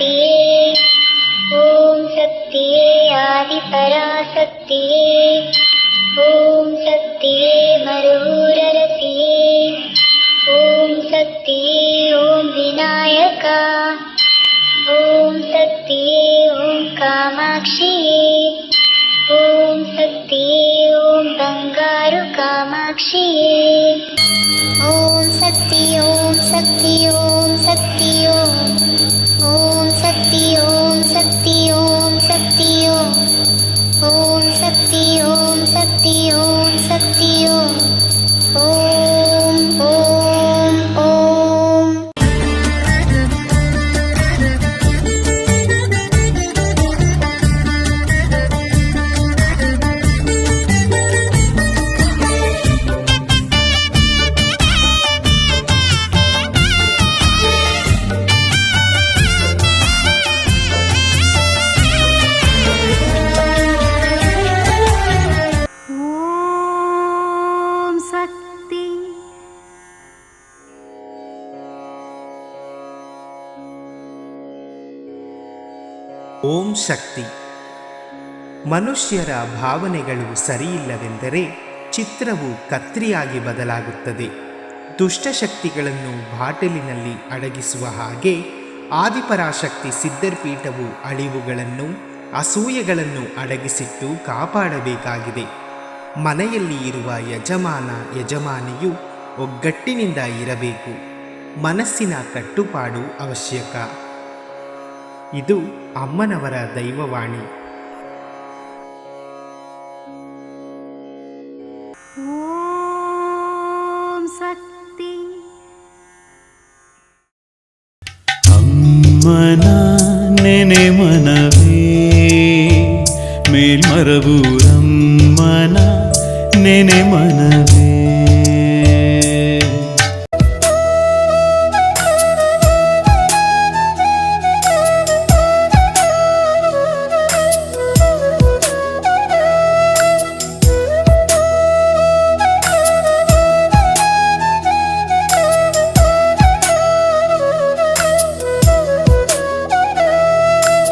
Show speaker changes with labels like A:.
A: ॐ शादिपरा सत्ये ॐ सत्ये ॐ सत्य ॐ विनायका। ॐ सत्य ॐ कामाक्षिये। ॐ बङ्गारुकामाक्षी ॐ सत्य
B: ॐ सत्य
C: ಓಂ ಶಕ್ತಿ. ಮನುಷ್ಯರ ಭಾವನೆಗಳು ಸರಿಯಿಲ್ಲವೆಂದರೆ ಚಿತ್ರವು ಕತ್ರಿಯಾಗಿ ಬದಲಾಗುತ್ತದೆ. ದುಷ್ಟಶಕ್ತಿಗಳನ್ನು ಬಾಟಲಿನಲ್ಲಿ ಅಡಗಿಸುವ ಹಾಗೆ ಆದಿಪರಾಶಕ್ತಿ ಸಿದ್ಧರ್ಪೀಠವು ಅಳಿವುಗಳನ್ನು, ಅಸೂಯೆಗಳನ್ನು ಅಡಗಿಸಿಟ್ಟು ಕಾಪಾಡಬೇಕಾಗಿದೆ. ಮನೆಯಲ್ಲಿ ಇರುವ ಯಜಮಾನ, ಯಜಮಾನಿಯು ಒಗ್ಗಟ್ಟಿನಿಂದ ಇರಬೇಕು. ಮನಸ್ಸಿನ ಕಟ್ಟುಪಾಡು ಅವಶ್ಯಕ. ಇದು ಅಮ್ಮನವರ ದೈವವಾಣಿ
B: ಓಂ ಶಕ್ತಿ
D: ಅಮ್ಮನ ನೆನೆ ಮನವೇ ಮೇಲ್ಮರಬೂರಮ್ಮನ ನೆನೆ ಮನವೇ